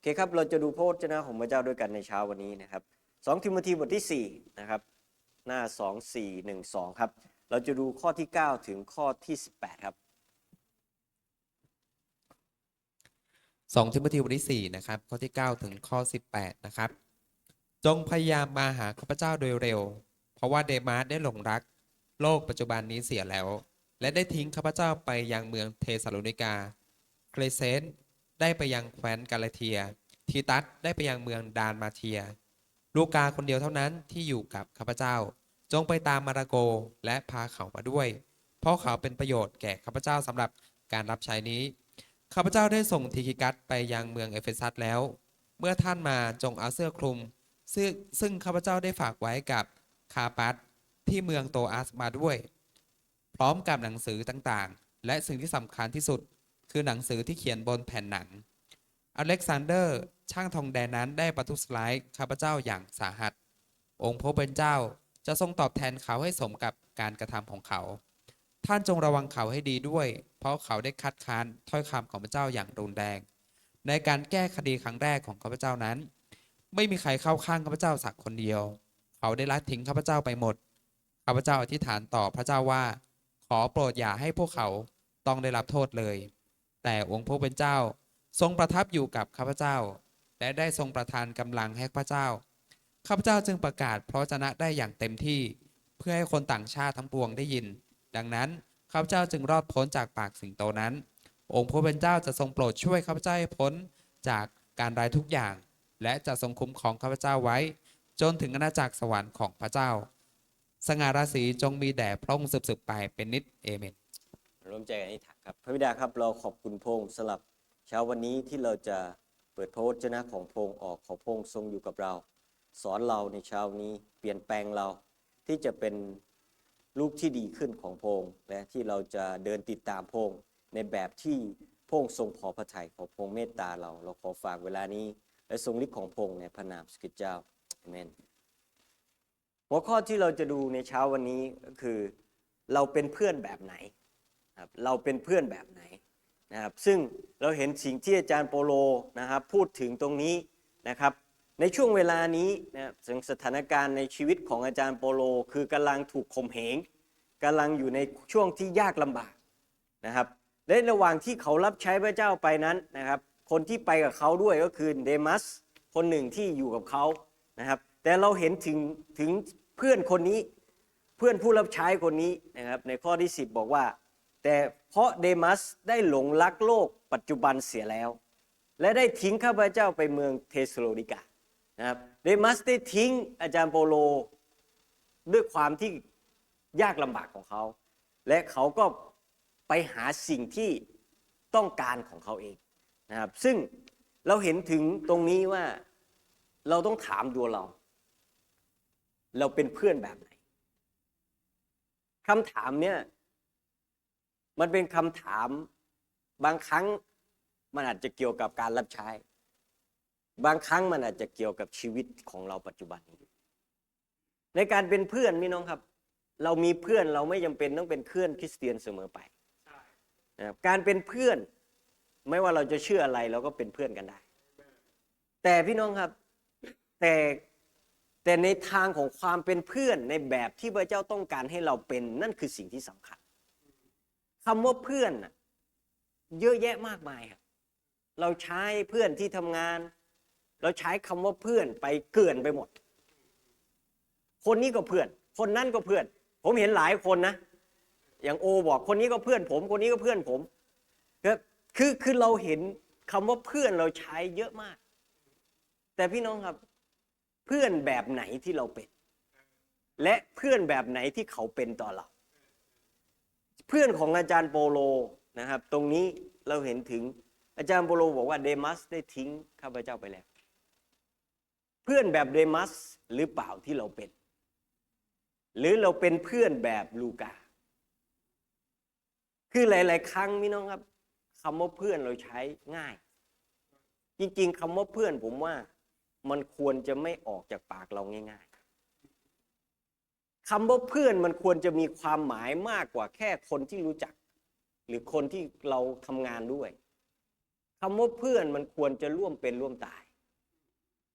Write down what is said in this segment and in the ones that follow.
โอเคครับ เราจะดูพระวจนะของพระเจ้าด้วยกันในเช้าวันนี้นะครับ2ทิโมธีบทที่ 4 นะครับ หน้า 2 4 1 2 ครับ เราจะดูข้อที่ 9 ถึงข้อที่ 18 ครับสองทิโมธีบทที่สี่นะครับ ข้อที่ 9 ถึงข้อ 18 นะครับ จงพยายามมาหาข้าพเจ้าโดยเร็ว เพราะว่าเดมาสได้หลงรัก โลกปัจจุบันนี้เสียแล้ว และได้ทิ้งข้าพเจ้าไปยังเมืองเทสาโลนิกาเครเซน ได้ไปยังแคว้นกาลาเทีย ทีตัสได้ไปยังเมืองดานมาเทีย ลูกาคนเดียวเท่านั้นที่อยู่กับข้าพเจ้า จงไปตามมาราโกและพาเขามาด้วย เพราะเขาเป็นประโยชน์แก่ข้าพเจ้าสำหรับการรับใช้นี้ ข้าพเจ้าได้ส่งทีคิกัสไปยังเมืองเอเฟซัสแล้ว เมื่อท่านมาจงเอาเสื้อคลุม ซึ่งซึ่งข้าพเจ้าได้ฝากไว้กับคาปัสที่เมืองโตอัสมาด้วย พร้อมกับหนังสือต่างๆ และสิ่งที่สำคัญที่สุด คือหนังสือที่เขียนบนแผ่นหนัง อเล็กซานเดอร์ช่างทองแดงนั้นได้ประทุษร้ายข้าพเจ้าอย่างสาหัส องค์พระเป็นเจ้าจะทรงตอบแทนเขาให้สมกับการกระทำของเขา ท่านจงระวังเขาให้ดีด้วย เพราะเขาได้คัดค้านถ้อยคำของพระเจ้าอย่างรุนแรง ในการแก้คดีครั้งแรกของข้าพเจ้านั้น ไม่มีใครเข้าข้างข้าพเจ้าสักคนเดียว เขาได้ละทิ้งข้าพเจ้าไปหมด ข้าพเจ้าอธิษฐานต่อพระเจ้าว่า ขอโปรดอย่าให้พวกเขาต้องได้รับโทษเลย แต่องค์พระเป็นเจ้า ทรงประทับอยู่กับข้าพเจ้า และได้ทรงประทานกำลังให้ข้าพเจ้าข้าพเจ้าจึงประกาศพระวจนะได้อย่างเต็มที่ เพื่อให้คนต่างชาติทั้งปวงได้ยิน ดังนั้นข้าพเจ้าจึงรอดพ้นจากปากสิงโตนั้น องค์พระเป็นเจ้าจะทรงโปรดช่วยข้าพเจ้าให้พ้นจากการร้ายทุกอย่าง และจะทรงคุ้มครองข้าพเจ้าไว้ จนถึงอาณาจักรสวรรค์ของพระเจ้า สง่าราศีจงมีแด่พระองค์สืบๆไปเป็นนิดเอเมน ร่วมใจกันอธิษฐานครับ พระบิดาครับเราขอบคุณพระองค์สำหรับเช้าวันนี้ที่เราจะเปิดพระวจนะของพระองค์ออกขอพระองค์ทรงอยู่กับเรา สอนเราในเช้านี้เปลี่ยนแปลงเราที่จะเป็นลูกที่ดีขึ้นของพระองค์และที่เราจะเดินติดตามพระองค์ในแบบที่พระองค์ทรงพอพระทัยขอพระองค์เมตตาเรา เราขอฝากเวลานี้ และทรงฤทธิ์ของพระองค์ในพระนามสกิดเจ้าอเมนหัวข้อที่เราจะดูในเช้าวันนี้ก็คือ เราเป็นเพื่อนแบบไหน ครับเราเป็นเพื่อนแบบไหนนะครับซึ่งเราเห็นสิ่งที่อาจารย์โปโลนะครับพูดถึงตรงนี้นะครับในช่วงเวลานี้นะครับถึงสถานการณ์ในชีวิตของอาจารย์โปโล คือกำลังถูกข่มเหงกำลังอยู่ในช่วงที่ยากลำบากนะครับและระหว่างที่เขารับใช้พระเจ้าไปนั้นนะครับคนที่ไปกับเขาด้วยก็คือเดมัสคนหนึ่งที่อยู่กับเขานะครับแต่เราเห็นถึงถึงเพื่อนคนนี้เพื่อนผู้รับใช้คนนี้นะครับในข้อที่ 10 บอกว่า แต่เพราะเดมัสได้หลงรักโลกปัจจุบันเสียแล้ว และได้ทิ้งข้าพเจ้าไปเมืองเทสโลนิกานะครับเดมัสได้ทิ้งอาจารย์โปโลด้วยความที่ยากลำบากของเขา และเขาก็ไปหาสิ่งที่ต้องการของเขาเองนะครับซึ่งเราเห็นถึงตรงนี้ว่าเราต้องถามตัวเรา เราเป็นเพื่อนแบบไหนคำถามเนี่ย มันเป็นคำถามบางครั้งมันอาจจะเกี่ยวกับการรับใช้ บางครั้งมันอาจจะเกี่ยวกับชีวิตของเราปัจจุบันนี้ในการเป็นเพื่อนพี่น้องครับ เรามีเพื่อนเราไม่จำเป็นต้องเป็นเพื่อนคริสเตียนเสมอไปนะครับการเป็นเพื่อน ไม่ว่าเราจะเชื่ออะไรเราก็เป็นเพื่อนกันได้ แต่พี่น้องครับ แต่แต่ในทางของความเป็นเพื่อนในแบบที่พระเจ้าต้องการให้เราเป็นนั่นคือสิ่งที่สำคัญ คำว่าเพื่อนเยอะแยะมากมายครับเราใช้เพื่อนที่ทำงาน เราใช้คำว่าเพื่อนไปเกินไปหมด คนนี้ก็เพื่อน คนนั้นก็เพื่อน ผมเห็นหลายคนนะ อย่างโอบอกคนนี้ก็เพื่อนผม คนนี้ก็เพื่อนผมครับคือคือเราเห็นคำว่าเพื่อนเราใช้เยอะมาก แต่พี่น้องครับ เพื่อนแบบไหนที่เราเป็น และเพื่อนแบบไหนที่เขาเป็นต่อเรา เพื่อนของอาจารย์โปโลนะครับ ตรงนี้เราเห็นถึงอาจารย์โปโลบอกว่าเดมัสได้ทิ้งข้าพเจ้าไปแล้ว เพื่อนแบบเดมัสหรือเปล่าที่เราเป็น หรือเราเป็นเพื่อนแบบลูกา คือหลาย ๆ ครั้งพี่น้องครับคำว่าเพื่อนเราใช้ง่าย จริง ๆคำว่าเพื่อนผมว่ามันควรจะไม่ออกจากปากเราง่าย คำว่าเพื่อนมันควรจะมีความหมายมากกว่าแค่คนที่รู้จัก หรือคนที่เราทำงานด้วยคำว่าเพื่อนมันควรจะร่วมเป็นร่วมตาย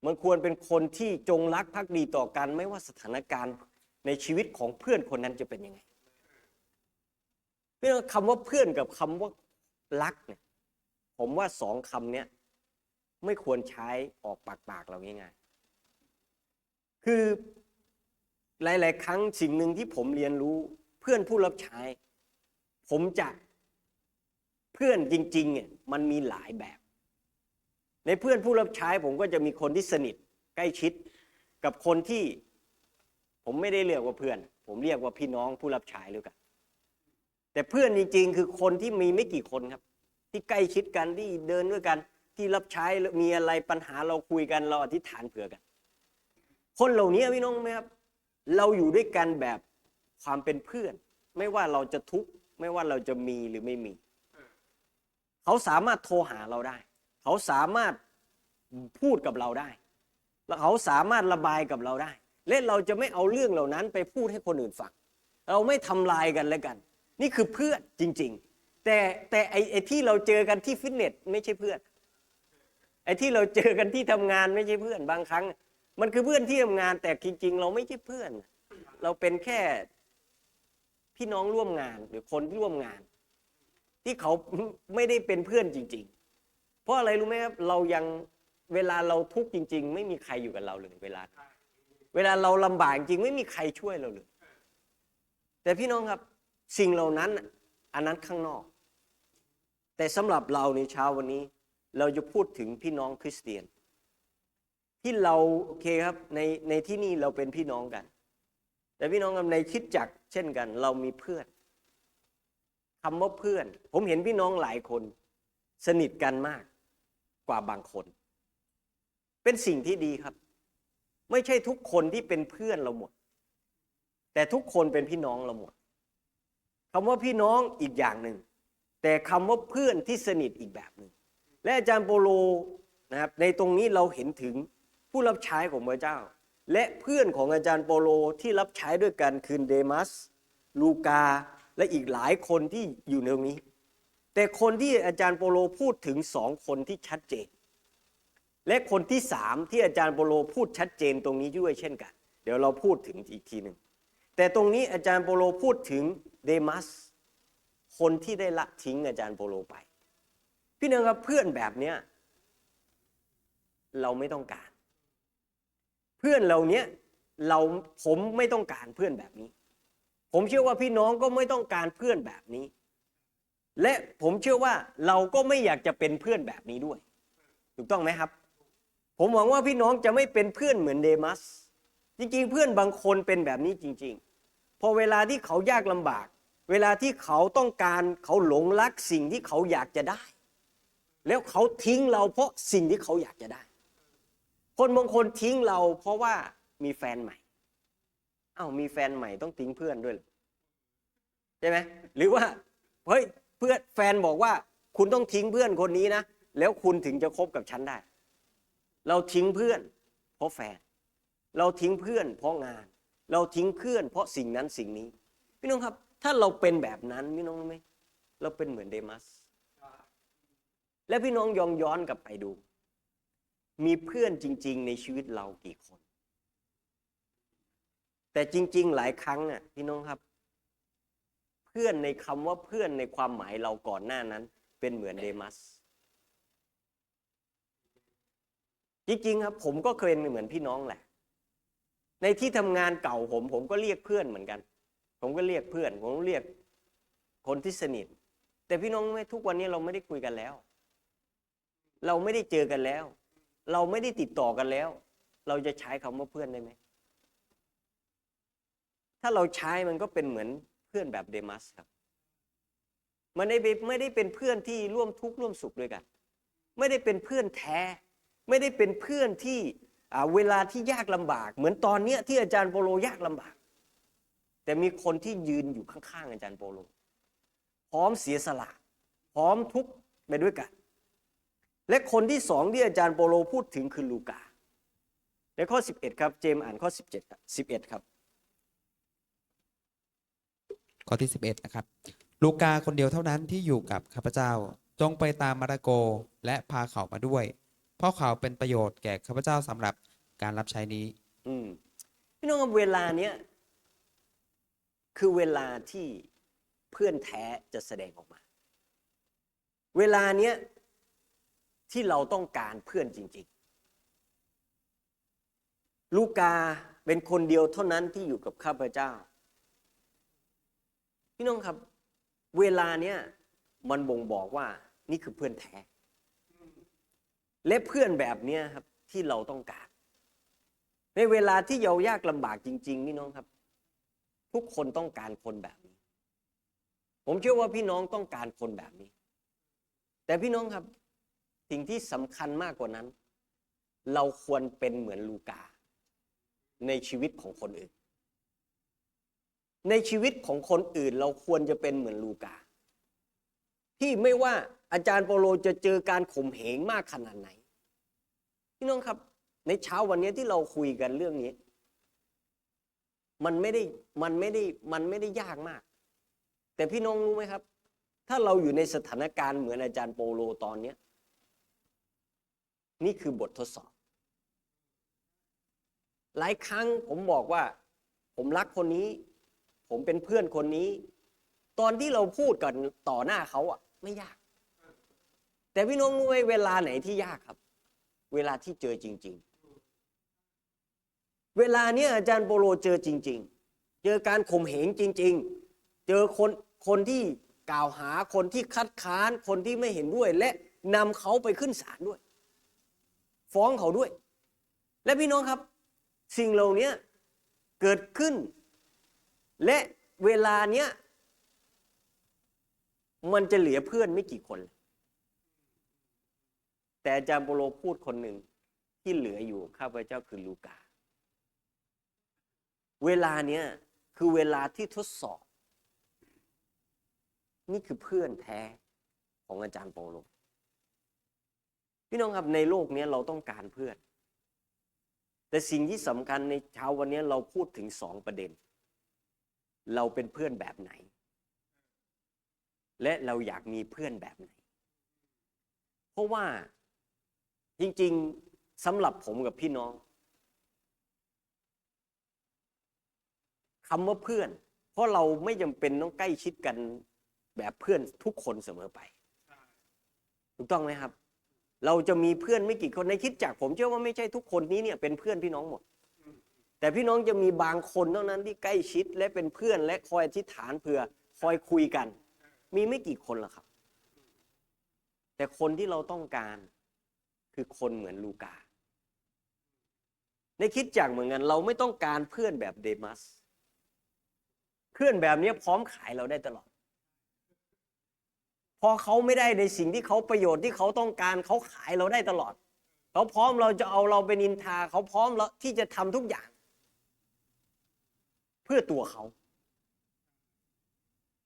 มันควรเป็นคนที่จงรักภักดีต่อกัน ไม่ว่าสถานการณ์ในชีวิตของเพื่อนคนนั้นจะเป็นยังไงเรื่องคำว่าเพื่อนกับคำว่ารักเนี่ย ผมว่าสองคำเนี้ยไม่ควรใช้ออกปากปากๆเราง่ายๆ คือ หลาย ๆ ครั้งสิ่งหนึ่งที่ผมเรียนรู้เพื่อนผู้รับใช้ ผมจะเพื่อนจริง ๆ เนี่ยมันมีหลายแบบ ในเพื่อนผู้รับใช้ผมก็จะมีคนที่สนิทใกล้ชิด กับคนที่ผมไม่ได้เรียกว่าเพื่อน ผมเรียกว่าพี่น้องผู้รับใช้เลยกัน แต่เพื่อนจริง ๆ คือคนที่มีไม่กี่คนครับ ที่ใกล้ชิดกันที่เดินด้วยกันที่รับใช้มีอะไรปัญหาเราคุยกันเราอธิษฐานเผื่อกัน คนเหล่านี้พี่น้องไหมครับ เราอยู่ด้วยกันแบบความเป็นเพื่อน ไม่ว่าเราจะทุกข์ไม่ว่าเราจะมีหรือไม่มี เขาสามารถโทรหาเราได้ เขาสามารถพูดกับเราได้ แล้วเขาสามารถระบายกับเราได้ และเราจะไม่เอาเรื่องเหล่านั้นไปพูดให้คนอื่นฟังเราไม่ทำลายกันแล้วกัน นี่คือเพื่อนจริง ๆ แต่แต่ไอ้ไอ้ที่เราเจอกันที่ฟิตเนสไม่ใช่เพื่อนไอ้ที่เราเจอกันที่ทำงานไม่ใช่เพื่อนบางครั้ง มันคือเพื่อนที่ทำงานแต่จริงๆ เราไม่ใช่เพื่อน เราเป็นแค่พี่น้องร่วมงานหรือคนร่วมงาน ที่เขาไม่ได้เป็นเพื่อนจริง ๆ เพราะอะไรรู้ไหมครับเรายังเวลาเราทุกข์จริง ๆ ไม่มีใครอยู่กับเราเลยเวลา เวลาเราลำบากจริงไม่มีใครช่วยเราเลย แต่พี่น้องครับสิ่งเหล่านั้นอันนั้นข้างนอก แต่สำหรับเราในเช้าวันนี้ เราจะพูดถึงพี่น้องคริสเตียน ที่เราโอเคครับในในที่นี่เราเป็นพี่น้องกัน แต่พี่น้องครับในคิดจักเช่นกัน เรามีเพื่อนคำว่าเพื่อน ผมเห็นพี่น้องหลายคน สนิทกันมากกว่าบางคน เป็นสิ่งที่ดีครับ ไม่ใช่ทุกคนที่เป็นเพื่อนเราหมด แต่ทุกคนเป็นพี่น้องเราหมดคำว่าพี่น้องอีกอย่างหนึ่ง แต่คำว่าเพื่อนที่สนิทอีกแบบหนึ่งและอาจารย์โปโลนะครับในตรงนี้เราเห็นถึง ผู้รับใช้ของพระเจ้า และเพื่อนของอาจารย์โปโลที่รับใช้ด้วยกันคือเดมัส ลูกา และอีกหลายคนที่อยู่ในตรงนี้ แต่คนที่อาจารย์โปโลพูดถึงสองคนที่ชัดเจน และคนที่สามที่อาจารย์โปโลพูดชัดเจนตรงนี้ด้วยเช่นกัน เดี๋ยวเราพูดถึงอีกทีหนึ่งแต่ตรงนี้อาจารย์โปโลพูดถึงเดมัส คนที่ได้ละทิ้งอาจารย์โปโลไป พี่น้องครับเพื่อนแบบเนี้ยเราไม่ต้องการ พื่อนเหล่านี้เราผมไม่ต้องการเพื่อนแบบนี้ ผมเชื่อว่าพี่น้องก็ไม่ต้องการเพื่อนแบบนี้ และผมเชื่อว่าเราก็ไม่อยากจะเป็นเพื่อนแบบนี้ด้วย ถูกต้องไหมครับ ผมหวังว่าพี่น้องจะไม่เป็นเพื่อนเหมือนเดมัส จริงๆ เพื่อนบางคนเป็นแบบนี้จริง ๆ พอเวลาที่เขายากลำบาก เวลาที่เขาต้องการเขาหลงรักสิ่งที่เขาอยากจะได้ แล้วเขาทิ้งเราเพราะสิ่งที่เขาอยากจะได้ คนบางคนทิ้งเราเพราะว่ามีแฟนใหม่ เอ้ามีแฟนใหม่ต้องทิ้งเพื่อนด้วยใช่ไหมหรือว่าเฮ้ยเพื่อนแฟนบอกว่า คุณต้องทิ้งเพื่อนคนนี้นะแล้วคุณถึงจะคบกับฉันได้ เราทิ้งเพื่อน เพราะแฟน เราทิ้งเพื่อน เพราะงาน เราทิ้งเพื่อน เพราะสิ่งนั้นสิ่งนี้ พี่น้องครับ ถ้าเราเป็นแบบนั้นพี่น้องรู้ไหมเราเป็นเหมือนเดมัส และพี่น้องยองย้อนกลับไปดู มีเพื่อนจริง ๆ ในชีวิตเรากี่คน แต่จริง ๆ หลายครั้งน่ะพี่น้องครับ เพื่อนในคำว่าเพื่อนในความหมายเราก่อนหน้านั้น เป็นเหมือนเดมัส จริง ๆ ครับ ผมก็เคยเป็นเหมือนพี่น้องแหละ ในที่ทำงานเก่าผม ผมก็เรียกเพื่อนเหมือนกัน ผมก็เรียกเพื่อน ผมเรียกคนที่สนิท แต่พี่น้องไหมทุกวันนี้เราไม่ได้คุยกันแล้ว เราไม่ได้เจอกันแล้ว เราไม่ได้ติดต่อกันแล้ว เราจะใช้คำว่าเพื่อนได้ไหม ถ้าเราใช้มันก็เป็นเหมือนเพื่อนแบบเดมัสครับ มันไม่ได้ไม่ได้เป็นเพื่อนที่ร่วมทุกข์ร่วมสุขด้วยกัน ไม่ได้เป็นเพื่อนแท้ ไม่ได้เป็นเพื่อนที่เวลาที่ยากลำบาก เหมือนตอนเนี้ยที่อาจารย์โปโลยากลำบาก แต่มีคนที่ยืนอยู่ข้างๆอาจารย์โปโล พร้อมเสียสละ พร้อมทุกข์ไปด้วยกัน และคนที่สองที่อาจารย์โปโลพูดถึงคือลูกา ในข้อ 11 ครับ เจมส์อ่านข้อ 17ครับ11 ครับ ข้อที่ 11 นะครับ ลูกาคนเดียวเท่านั้นที่อยู่กับข้าพเจ้า จงไปตามมาระโกและพาเขามาด้วย เพราะเขาเป็นประโยชน์แก่ข้าพเจ้าสำหรับการรับใช้นี้ อืมพี่น้องครับเวลาเนี้ยคือเวลาที่เพื่อนแท้จะแสดงออกมา เวลาเนี้ย ที่เราต้องการเพื่อนจริง ๆ ลูกาเป็นคนเดียวเท่านั้นที่อยู่กับข้าพเจ้า พี่น้องครับ เวลาเนี้ยมันบ่งบอกว่านี่คือเพื่อนแท้ และเพื่อนแบบเนี้ยครับ ที่เราต้องการ ในเวลาที่เรายากลำบากจริง ๆ พี่น้องครับ ทุกคนต้องการคนแบบนี้ ผมเชื่อว่าพี่น้องต้องการคนแบบนี้ แต่พี่น้องครับ สิ่งที่สำคัญมากกว่านั้น เราควรเป็นเหมือนลูกา ในชีวิตของคนอื่น ในชีวิตของคนอื่นเราควรจะเป็นเหมือนลูกา ที่ไม่ว่าอาจารย์เปโลจะเจอการข่มเหงมากขนาดไหนพี่น้องครับ ในเช้าวันนี้ที่เราคุยกันเรื่องนี้ มันไม่ได้มันไม่ได้มันไม่ได้ยากมาก แต่พี่น้องรู้ไหมครับ ถ้าเราอยู่ในสถานการณ์เหมือนอาจารย์โปโลตอนเนี้ย นี่คือบททดสอบ หลายครั้งผมบอกว่า ผมรักคนนี้ ผมเป็นเพื่อนคนนี้ ตอนที่เราพูดกันต่อหน้าเขาอะ ไม่ยาก แต่พี่น้องรู้ไหมเวลาไหนที่ยากครับ เวลาที่เจอจริง ๆ เวลาเนี้ยอาจารย์โปโลเจอจริง ๆ เจอการข่มเหงจริง ๆ เจอคนคนที่กล่าวหาคนที่คัดค้านคนที่ไม่เห็นด้วยและนำเขาไปขึ้นศาลด้วย ฟ้องเขาด้วย และพี่น้องครับ สิ่งเหล่านี้เกิดขึ้น และเวลาเนี้ยมันจะเหลือเพื่อนไม่กี่คน แต่อาจารย์โปโลพูดคนหนึ่งที่เหลืออยู่ข้าพเจ้าคือลูกา เวลาเนี้ยคือเวลาที่ทดสอบ นี่คือเพื่อนแท้ของอาจารย์โปโล พี่น้องครับในโลกนี้เราต้องการเพื่อน แต่สิ่งที่สำคัญในเช้าวันนี้เราพูดถึงสองประเด็น เราเป็นเพื่อนแบบไหน และเราอยากมีเพื่อนแบบไหน เพราะว่าจริงๆสำหรับผมกับพี่น้องคำว่าเพื่อน เพราะเราไม่จำเป็นต้องใกล้ชิดกันแบบเพื่อนทุกคนเสมอไป ถูกต้องไหมครับ เราจะมีเพื่อนไม่กี่คนในคิดจากผมเชื่อว่าไม่ใช่ทุกคนนี้เนี่ยเป็นเพื่อนพี่น้องหมด แต่พี่น้องจะมีบางคนเท่านั้นที่ใกล้ชิดและเป็นเพื่อนและคอยอธิษฐานเผื่อคอยคุยกัน มีไม่กี่คนหรอกครับ แต่คนที่เราต้องการคือคนเหมือนลูกา ในคิดจากเหมือนกันเราไม่ต้องการเพื่อนแบบเดมัส เพื่อนแบบนี้พร้อมขายเราได้ตลอด พอเขาไม่ได้ในสิ่งที่เขาประโยชน์ที่เขาต้องการเขาขายเราได้ตลอด เขาพร้อมเราจะเอาเราเป็นนินทาเขาพร้อมเราที่จะทำทุกอย่าง เพื่อตัวเขา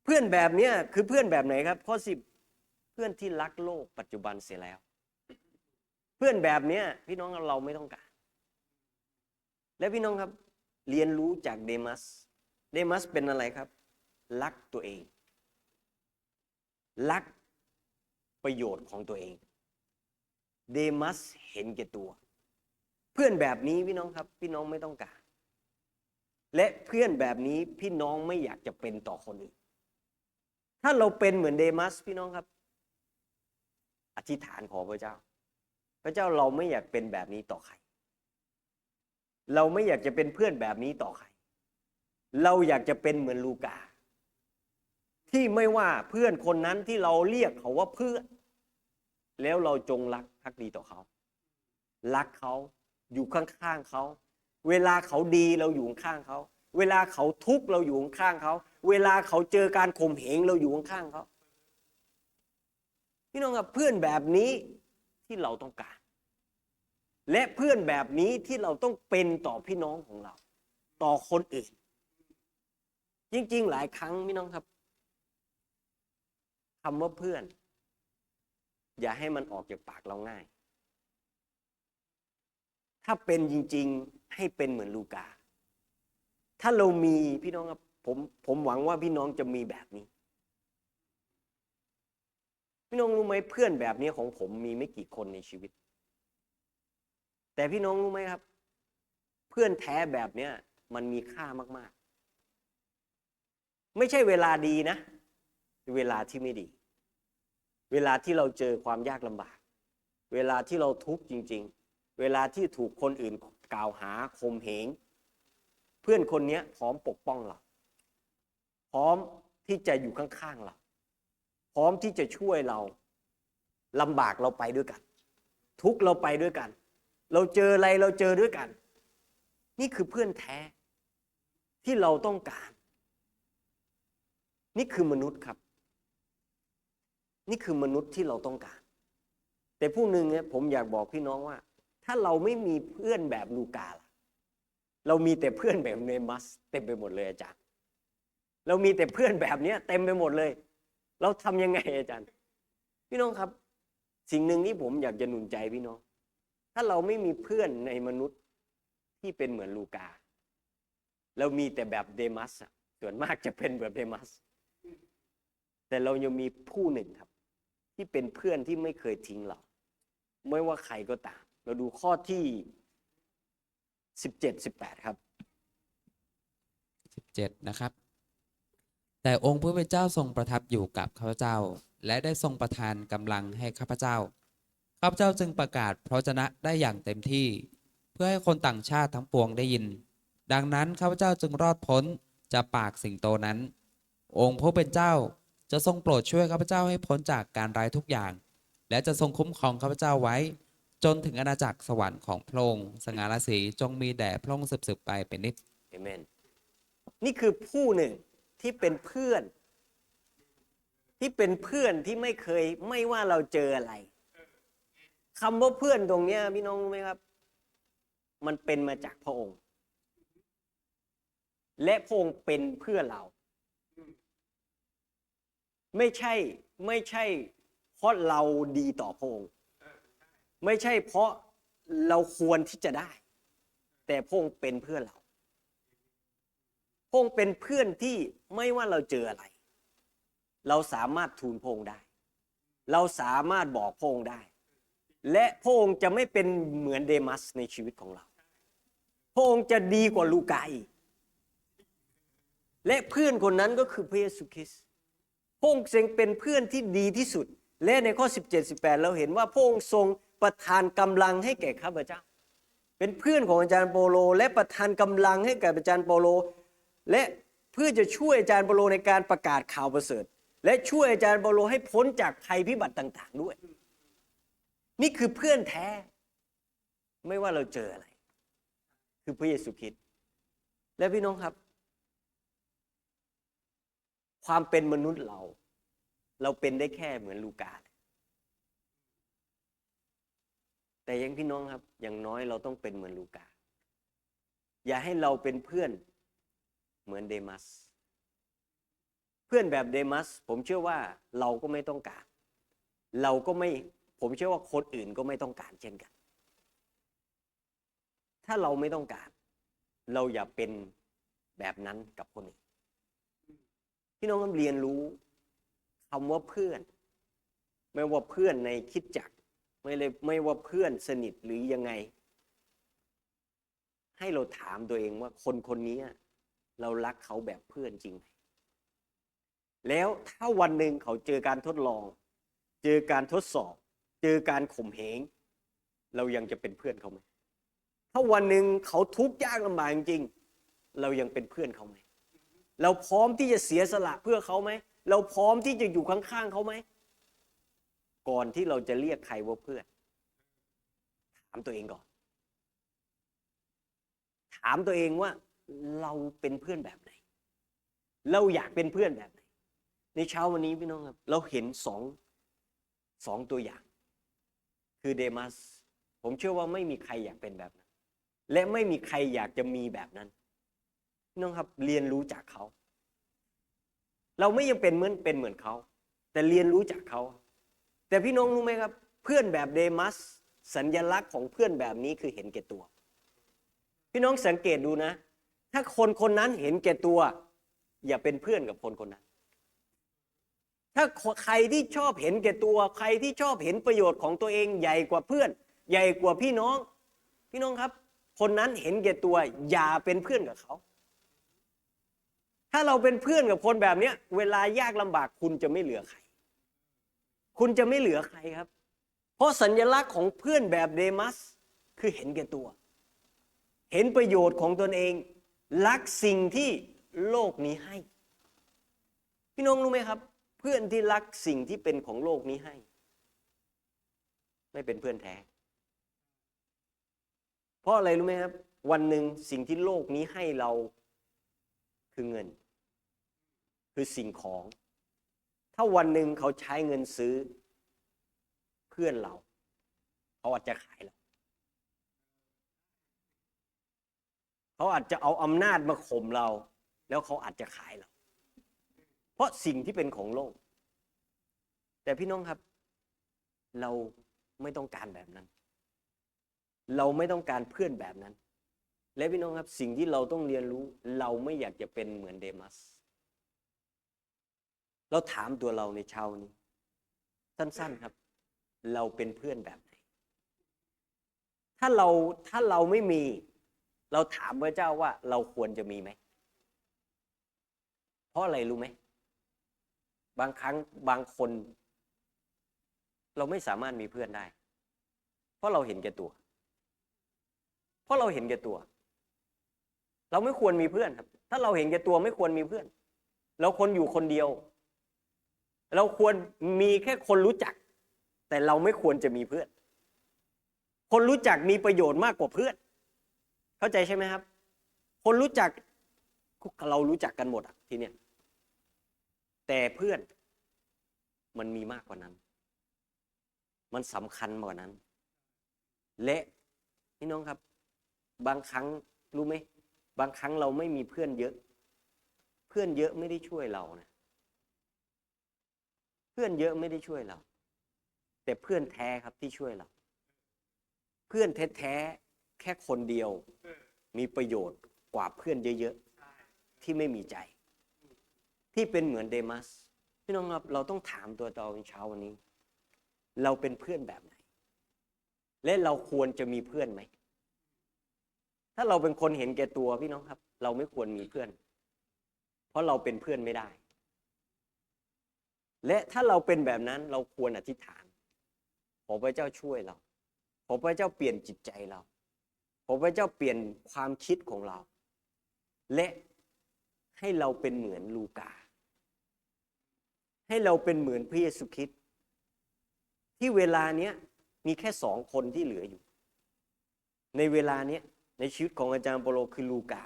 เพื่อนแบบเนี้ยคือเพื่อนแบบไหนครับข้อสิบเพื่อนที่รักโลกปัจจุบันเสียแล้ว เพื่อนแบบเนี้ยพี่น้องเราไม่ต้องการ และพี่น้องครับเรียนรู้จากเดมัส เดมัสเป็นอะไรครับ รักตัวเอง รักประโยชน์ของตัวเอง เดมัสเห็นแก่ตัว เพื่อนแบบนี้พี่น้องครับ พี่น้องไม่ต้องการ และเพื่อนแบบนี้พี่น้องไม่อยากจะเป็นต่อคนอื่น ถ้าเราเป็นเหมือนเดมัสพี่น้องครับ อธิษฐานขอพระเจ้า พระเจ้าเราไม่อยากเป็นแบบนี้ต่อใคร เราไม่อยากจะเป็นเพื่อนแบบนี้ต่อใคร เราอยากจะเป็นเหมือนลูกา ที่ไม่ว่าเพื่อนคนนั้นที่เราเรียกเขาว่าเพื่อน แล้วเราจงรักภักดีต่อเขา รักเขาอยู่ข้างๆเขา เวลาเขาดีเราอยู่ข้างเขา เวลาเขาทุกข์เราอยู่ข้างเขา เวลาเขาเจอการข่มเหงเราอยู่ข้างเขาพี่น้องครับเพื่อนแบบนี้ที่เราต้องการ และเพื่อนแบบนี้ที่เราต้องเป็นต่อพี่น้องของเรา ต่อคนอื่น จริง ๆ หลายครั้งพี่น้องครับ คำว่าเพื่อน อย่าให้มันออกจากปากเราง่าย ถ้าเป็นจริง ๆ ให้เป็นเหมือนลูกา ถ้าเรามีพี่น้องครับผมผมหวังว่าพี่น้องจะมีแบบนี้ พี่น้องรู้ไหมเพื่อนแบบนี้ของผมมีไม่กี่คนในชีวิต แต่พี่น้องรู้ไหมครับ เพื่อนแท้แบบเนี้ยมันมีค่ามาก ๆ ไม่ใช่เวลาดีนะ เวลาที่ไม่ดี เวลาที่เราเจอความยากลำบาก เวลาที่เราทุกข์จริง ๆ เวลาที่ถูกคนอื่นกล่าวหาข่มเหง เพื่อนคนนี้พร้อมปกป้องเรา พร้อมที่จะอยู่ข้างๆเรา พร้อมที่จะช่วยเราลำบากเราไปด้วยกัน ทุกข์เราไปด้วยกัน เราเจออะไรเราเจอด้วยกัน นี่คือเพื่อนแท้ที่เราต้องการ นี่คือมนุษย์ครับ นี่คือมนุษย์ที่เราต้องการ แต่ผู้หนึ่งเนี่ยผมอยากบอกพี่น้องว่า ถ้าเราไม่มีเพื่อนแบบลูกาล่ะเรามีแต่เพื่อนแบบเนมัสเต็มไปหมดเลยอาจารย์ เรามีแต่เพื่อนแบบเนี้ยเต็มไปหมดเลย เราทำยังไงอาจารย์ พี่น้องครับ สิ่งหนึ่งที่ผมอยากจะหนุนใจพี่น้อง ถ้าเราไม่มีเพื่อนในมนุษย์ที่เป็นเหมือนลูกา เรามีแต่แบบเดมัสส่วนมากจะเป็นแบบเดมัส แต่เรายังมีผู้หนึ่งครับ ที่เป็นเพื่อนที่ไม่เคยทิ้งเรา ไม่ว่าใครก็ตาม เราดูข้อที่สิบเจ็ดสิบแปดครับ17นะครับ แต่องค์พระผู้เป็นเจ้าทรงประทับอยู่กับข้าพเจ้า และได้ทรงประทานกำลังให้ข้าพเจ้าข้าพเจ้าจึงประกาศพระชนะได้อย่างเต็มที่ เพื่อให้คนต่างชาติทั้งปวงได้ยิน ดังนั้นข้าพเจ้าจึงรอดพ้นจากปากสิงโตนั้น องค์พระผู้เป็นเจ้า จะทรงโปรดช่วยข้าพเจ้าให้พ้นจากการร้ายทุกอย่าง และจะทรงคุ้มครองข้าพเจ้าไว้ จนถึงอาณาจักรสวรรค์ของพระองค์สง่าราศีจงมีแด่พระองค์สืบๆไปเป็นนิจเอเมนนี่คือผู้หนึ่งที่เป็นเพื่อน ที่เป็นเพื่อนที่ไม่เคยไม่ว่าเราเจออะไรคำว่าเพื่อนตรงเนี้ยพี่น้องรู้ไหมครับ มันเป็นมาจากพระองค์ และพระองค์เป็นเพื่อเรา ไม่ใช่ไม่ใช่เพราะเราดีต่อพระองค์ไม่ใช่เพราะเราควรที่จะได้ แต่พระองค์เป็นเพื่อนเราพระองค์เป็นเพื่อนที่ไม่ว่าเราเจออะไร เราสามารถทูลพระองค์ได้ เราสามารถบอกพระองค์ได้ และพระองค์จะไม่เป็นเหมือนเดมัสในชีวิตของเราพระองค์จะดีกว่าลูกาอีกและเพื่อนคนนั้นก็คือพระเยซูคริสต์ พระองค์เองเป็นเพื่อนที่ดีที่สุด และในข้อ 17 18 เราเห็นว่าพระองค์ทรงประทานกำลังให้แก่ข้าพเจ้า เป็นเพื่อนของอาจารย์โปโล และประทานกำลังให้แก่อาจารย์โปโล และเพื่อจะช่วยอาจารย์โปโลในการประกาศข่าวประเสริฐ และช่วยอาจารย์โปโลให้พ้นจากภัยพิบัติต่างๆ ด้วย นี่คือเพื่อนแท้ ไม่ว่าเราเจออะไร คือพระเยซูคริสต์และพี่น้องครับ ความเป็นมนุษย์เรา เราเป็นได้แค่เหมือนลูกาแต่ยังพี่น้องครับ อย่างน้อยเราต้องเป็นเหมือนลูกา อย่าให้เราเป็นเพื่อนเหมือนเดมัส เพื่อนแบบเดมัส ผมเชื่อว่าเราก็ไม่ต้องการ เราก็ไม่ ผมเชื่อว่าคนอื่นก็ไม่ต้องการเช่นกัน ถ้าเราไม่ต้องการ เราอย่าเป็นแบบนั้นกับคนอื่น พี่น้องต้องเรียนรู้คำว่าเพื่อน ไม่ว่าเพื่อนในคิดจักไม่เลยไม่ว่าเพื่อนสนิทหรือยังไง ให้เราถามตัวเองว่าคนคนนี้เรารักเขาแบบเพื่อนจริงไหมแล้วถ้าวันหนึ่งเขาเจอการทดลอง เจอการทดสอบ เจอการข่มเหงเรายังจะเป็นเพื่อนเขาไหมถ้าวันหนึ่งเขาทุกข์ยากลำบากจริงเรายังเป็นเพื่อนเขาไหม เราพร้อมที่จะเสียสละเพื่อเขาไหม เราพร้อมที่จะอยู่ข้างๆเขาไหม ก่อนที่เราจะเรียกใครว่าเพื่อน ถามตัวเองก่อน ถามตัวเองว่าเราเป็นเพื่อนแบบไหน เราอยากเป็นเพื่อนแบบไหน ในเช้าวันนี้พี่น้องครับ เราเห็นสองสองตัวอย่าง คือเดมัส ผมเชื่อว่าไม่มีใครอยากเป็นแบบนั้น และไม่มีใครอยากจะมีแบบนั้น น้องครับเรียนรู้จากเขา เราไม่ยังเป็นเหมือนเป็นเหมือนเขา แต่เรียนรู้จากเขา แต่พี่น้องรู้ไหมครับ เพื่อนแบบเดมัส สัญญลักษณ์ของเพื่อนแบบนี้คือเห็นแก่ตัว พี่น้องสังเกตดูนะ ถ้าคนคนนั้นเห็นแก่ตัว อย่าเป็นเพื่อนกับคนคนนั้น ถ้าใครที่ชอบเห็นแก่ตัว ใครที่ชอบเห็นประโยชน์ของตัวเองใหญ่กว่าเพื่อน ใหญ่กว่าพี่น้อง พี่น้องครับ คนนั้นเห็นแก่ตัว อย่าเป็นเพื่อนกับเขา ถ้าเราเป็นเพื่อนกับคนแบบเนี้ย เวลายากลำบากคุณจะไม่เหลือใคร คุณจะไม่เหลือใครครับ เพราะสัญลักษณ์ของเพื่อนแบบเดมัส คือเห็นแก่ตัว เห็นประโยชน์ของตนเอง รักสิ่งที่โลกนี้ให้ พี่น้องรู้ไหมครับ เพื่อนที่รักสิ่งที่เป็นของโลกนี้ให้ ไม่เป็นเพื่อนแท้ เพราะอะไรรู้ไหมครับ วันหนึ่งสิ่งที่โลกนี้ให้เรา คือเงิน คือสิ่งของ ถ้าวันหนึ่งเขาใช้เงินซื้อเพื่อนเรา เขาอาจจะขายเราเขาอาจจะเอาอำนาจมาข่มเรา แล้วเขาอาจจะขายเรา เพราะสิ่งที่เป็นของโลก แต่พี่น้องครับ เราไม่ต้องการแบบนั้น เราไม่ต้องการเพื่อนแบบนั้น และพี่น้องครับสิ่งที่เราต้องเรียนรู้ เราไม่อยากจะเป็นเหมือนเดมัส เราถามตัวเราในเช้านี้ สั้นๆครับ เราเป็นเพื่อนแบบไหน ถ้าเราถ้าเราไม่มี เราถามพระเจ้าว่าเราควรจะมีไหม เพราะอะไรรู้ไหม บางครั้งบางคน เราไม่สามารถมีเพื่อนได้ เพราะเราเห็นแก่ตัวเพราะเราเห็นแก่ตัว เราไม่ควรมีเพื่อนครับ ถ้าเราเห็นแก่ตัวไม่ควรมีเพื่อน เราควรอยู่คนเดียว เราควรมีแค่คนรู้จัก แต่เราไม่ควรจะมีเพื่อน คนรู้จักมีประโยชน์มากกว่าเพื่อน เข้าใจใช่ไหมครับ คนรู้จักเรารู้จักกันหมดอะทีเนี้ยแต่เพื่อนมันมีมากกว่านั้น มันสำคัญกว่านั้น และพี่น้องครับ บางครั้งรู้ไหม บางครั้งเราไม่มีเพื่อนเยอะ เพื่อนเยอะไม่ได้ช่วยเรานะ เพื่อนเยอะไม่ได้ช่วยเรา แต่เพื่อนแท้ครับที่ช่วยเรา เพื่อนแท้แค่คนเดียว มีประโยชน์กว่าเพื่อนเยอะๆที่ไม่มีใจ ที่เป็นเหมือนเดมัสพี่น้องครับเราต้องถามตัวเราในเช้าวันนี้ เราเป็นเพื่อนแบบไหน และเราควรจะมีเพื่อนไหม ถ้าเราเป็นคนเห็นแก่ตัวพี่น้องครับ เราไม่ควรมีเพื่อน เพราะเราเป็นเพื่อนไม่ได้ และถ้าเราเป็นแบบนั้นเราควรอธิษฐาน ขอพระเจ้าช่วยเรา ขอพระเจ้าเปลี่ยนจิตใจเรา ขอพระเจ้าเปลี่ยนความคิดของเรา และให้เราเป็นเหมือนลูกา ให้เราเป็นเหมือนพระเยซูคริสต์ที่เวลาเนี้ยมีแค่สองคนที่เหลืออยู่ ในเวลาเนี้ย ในชีวิตของอาจารย์โปโลคือลูกา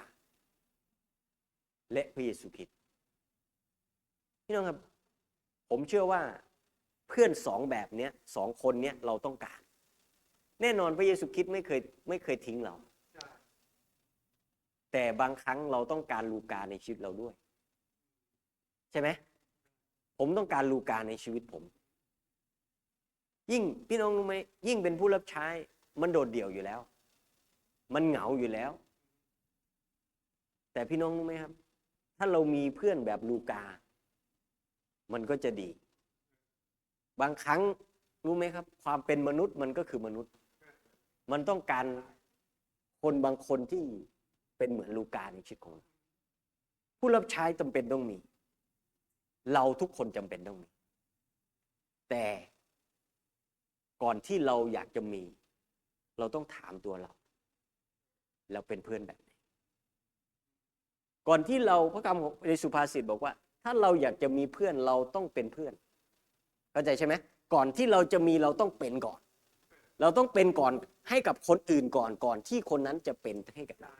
และพระเยซูคริสต์พี่น้องครับ ผมเชื่อว่าเพื่อนสองแบบเนี้ยสองคนเนี้ยเราต้องการ แน่นอนพระเยซูคริสต์ไม่เคยไม่เคยทิ้งเรา แต่บางครั้งเราต้องการลูกาในชีวิตเราด้วย ใช่ไหมผมต้องการลูกาในชีวิตผม ยิ่งพี่น้องรู้ไหมยิ่งเป็นผู้รับใช้มันโดดเดี่ยวอยู่แล้ว มันเหงาอยู่แล้ว แต่พี่น้องรู้ไหมครับ ถ้าเรามีเพื่อนแบบลูกา มันก็จะดี บางครั้งรู้ไหมครับ ความเป็นมนุษย์มันก็คือมนุษย์ มันต้องการคนบางคนที่เป็นเหมือนลูกาในชีวิตของผู้รับใช้จำเป็นต้องมี เราทุกคนจำเป็นต้องมี แต่ก่อนที่เราอยากจะมี เราต้องถามตัวเรา เราเป็นเพื่อนแบบไหนก่อนที่เราพระคำในสุภาษิตบอกว่า ถ้าเราอยากจะมีเพื่อนเราต้องเป็นเพื่อนเข้าใจใช่ไหมก่อนที่เราจะมีเราต้องเป็นก่อน เราต้องเป็นก่อนให้กับคนอื่นก่อนก่อนที่คนนั้นจะเป็นให้กับเรา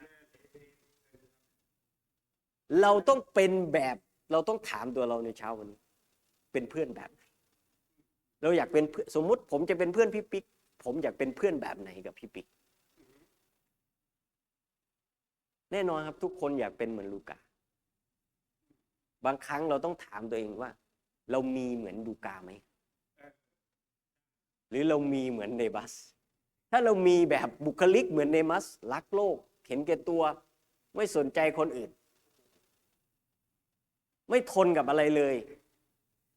เราต้องเป็นแบบเราต้องถามตัวเราในเช้าวันนี้ เป็นเพื่อนแบบไหนเราอยากเป็นเพื่อนสมมุติผมจะเป็นเพื่อนพี่ปิ๊กผมอยากเป็นเพื่อนแบบไหนกับพี่ปิ๊ก แน่นอนครับทุกคนอยากเป็นเหมือนลูกา บางครั้งเราต้องถามตัวเองว่า เรามีเหมือนลูกาไหม หรือเรามีเหมือนเนบัส ถ้าเรามีแบบบุคลิกเหมือนเนมัสรักโลก เห็นแก่ตัว ไม่สนใจคนอื่น ไม่ทนกับอะไรเลย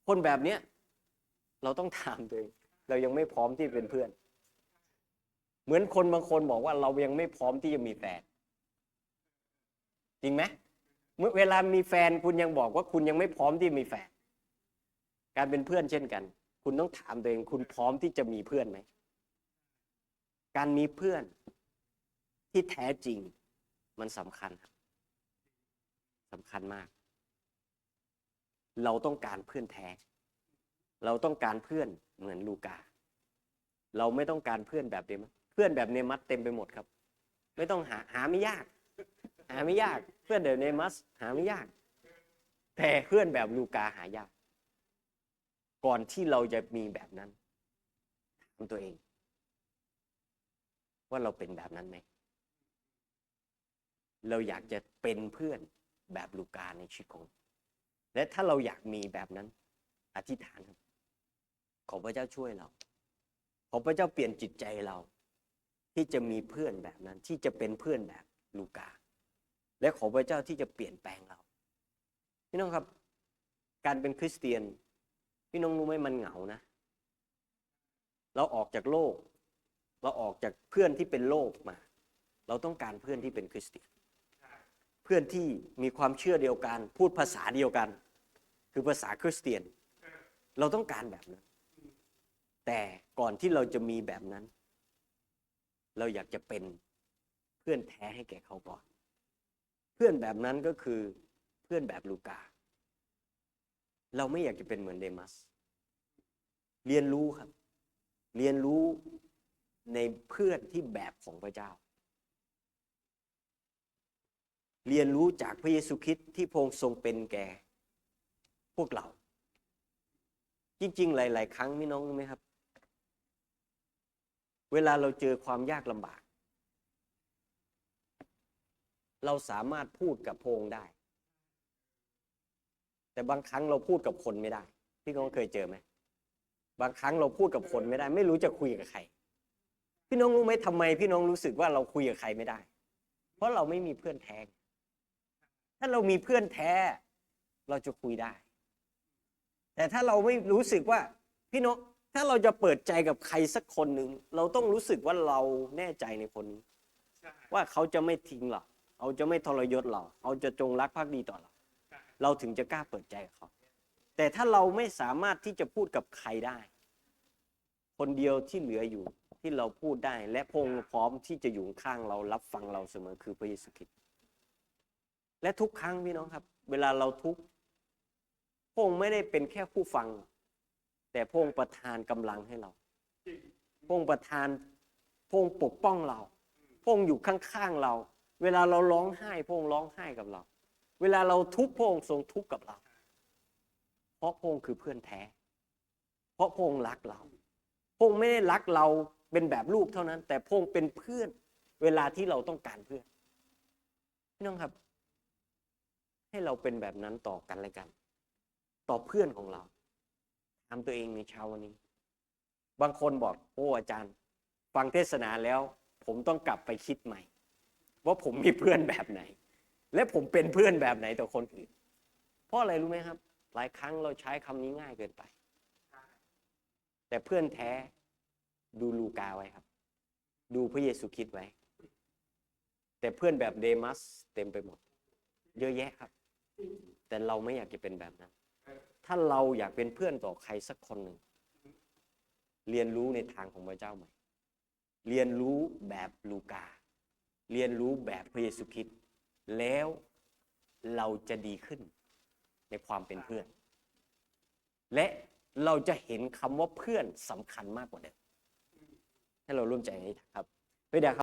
คนแบบเนี้ยเราต้องถามตัวเอง เรายังไม่พร้อมที่เป็นเพื่อน เหมือนคนบางคนบอกว่าเรายังไม่พร้อมที่จะมีแฟน จริงไหมเมื่อเวลามีแฟนคุณยังบอกว่าคุณยังไม่พร้อมที่มีแฟน การเป็นเพื่อนเช่นกัน คุณต้องถามตัวเองคุณพร้อมที่จะมีเพื่อนไหมการมีเพื่อนที่แท้จริงมันสำคัญสำคัญมาก เราต้องการเพื่อนแท้ เราต้องการเพื่อนเหมือนลูกา เราไม่ต้องการเพื่อนแบบเดมัสเพื่อนแบบเนมัสเต็มไปหมดครับ ไม่ต้องหาหาไม่ยาก หาไม่ยากเพื่อนแบบเนมัสหาไม่ยาก แต่เพื่อนแบบลูกาหายาก ก่อนที่เราจะมีแบบนั้นถามตัวเอง ว่าเราเป็นแบบนั้นไหมเราอยากจะเป็นเพื่อนแบบลูกาในชีวิตของและถ้าเราอยากมีแบบนั้น อธิษฐานครับขอพระเจ้าช่วยเรา ขอพระเจ้าเปลี่ยนจิตใจเรา ที่จะมีเพื่อนแบบนั้น ที่จะเป็นเพื่อนแบบลูกา และขอพระเจ้าที่จะเปลี่ยนแปลงเรา พี่น้องครับ การเป็นคริสเตียน พี่น้องรู้ไหมมันเหงานะ เราออกจากโลก เราออกจากเพื่อนที่เป็นโลกมา เราต้องการเพื่อนที่เป็นคริสเตียน เพื่อนที่มีความเชื่อเดียวกัน พูดภาษาเดียวกัน คือภาษาคริสเตียน เราต้องการแบบนั้น แต่ก่อนที่เราจะมีแบบนั้น เราอยากจะเป็นเพื่อนแท้ให้แก่เขาก่อน เพื่อนแบบนั้นก็คือเพื่อนแบบลูกา เราไม่อยากจะเป็นเหมือนเดมัส เรียนรู้ครับ เรียนรู้ในเพื่อนที่แบบของพระเจ้า เรียนรู้จากพระเยซูคริสต์ที่พระองค์ทรงเป็นแก่ พวกเรา จริง ๆ หลาย ๆ ครั้งพี่น้องรู้ไหมครับ เวลาเราเจอความยากลำบาก เราสามารถพูดกับพระองค์ได้ แต่บางครั้งเราพูดกับคนไม่ได้ พี่น้องเคยเจอไหมบางครั้งเราพูดกับคนไม่ได้ ไม่รู้จะคุยกับใคร พี่น้องรู้ไหมทำไม พี่น้องรู้สึกว่าเราคุยกับใครไม่ได้ เพราะเราไม่มีเพื่อนแท้ ถ้าเรามีเพื่อนแท้ เราจะคุยได้ แต่ถ้าเราไม่รู้สึกว่า พี่น้องถ้าเราจะเปิดใจกับใครสักคนหนึ่งเราต้องรู้สึกว่าเราแน่ใจในคนนี้ว่าเขาจะไม่ทิ้งเรา เขาจะไม่ทรยศเราเขาจะจงรักภักดีต่อเรา เราถึงจะกล้าเปิดใจกับเขา แต่ถ้าเราไม่สามารถที่จะพูดกับใครได้ คนเดียวที่เหลืออยู่ที่เราพูดได้ และพระองค์พร้อมที่จะอยู่ข้างเรารับฟังเราเสมอคือพระเยซูคริสต์และทุกครั้งพี่น้องครับ เวลาเราทุกข์พระองค์ไม่ได้เป็นแค่ผู้ฟัง แต่พระองค์ประทานกำลังให้เราพระองค์ประทานพระองค์ปกป้องเราพระองค์อยู่ข้างๆเรา เวลาเราร้องไห้พระองค์ร้องไห้กับเรา เวลาเราทุกข์พระองค์ทรงทุกข์กับเรา เพราะพระองค์คือเพื่อนแท้ เพราะพระองค์รักเราพระองค์ไม่ได้รักเราเป็นแบบลูกเท่านั้น แต่พระองค์เป็นเพื่อน เวลาที่เราต้องการเพื่อนพี่น้องครับ ให้เราเป็นแบบนั้นต่อกันและกัน ต่อเพื่อนของเราทำตัวเองในเช้าวันนี้ บางคนบอกโอ้อาจารย์ ฟังเทศนาแล้ว ผมต้องกลับไปคิดใหม่ ว่าผมมีเพื่อนแบบไหน และผมเป็นเพื่อนแบบไหนต่อคนอื่น เพราะอะไรรู้ไหมครับ หลายครั้งเราใช้คำนี้ง่ายเกินไป แต่เพื่อนแท้ดูลูกาไว้ครับ ดูพระเยซูคริดไว้ แต่เพื่อนแบบเดมัสเต็มไปหมด เยอะแยะครับ แต่เราไม่อยากจะเป็นแบบนั้น ถ้าเราอยากเป็นเพื่อนต่อใครสักคนหนึ่งเรียนรู้ในทางของพระเจ้าใหม่ เรียนรู้แบบลูกา เรียนรู้แบบพระเยซูคริสต์แล้วเราจะดีขึ้นในความเป็นเพื่อน และเราจะเห็นคำว่าเพื่อนสำคัญมากกว่าเดิมให้เราร่วมใจกันนี้ครับไม่เดาครับ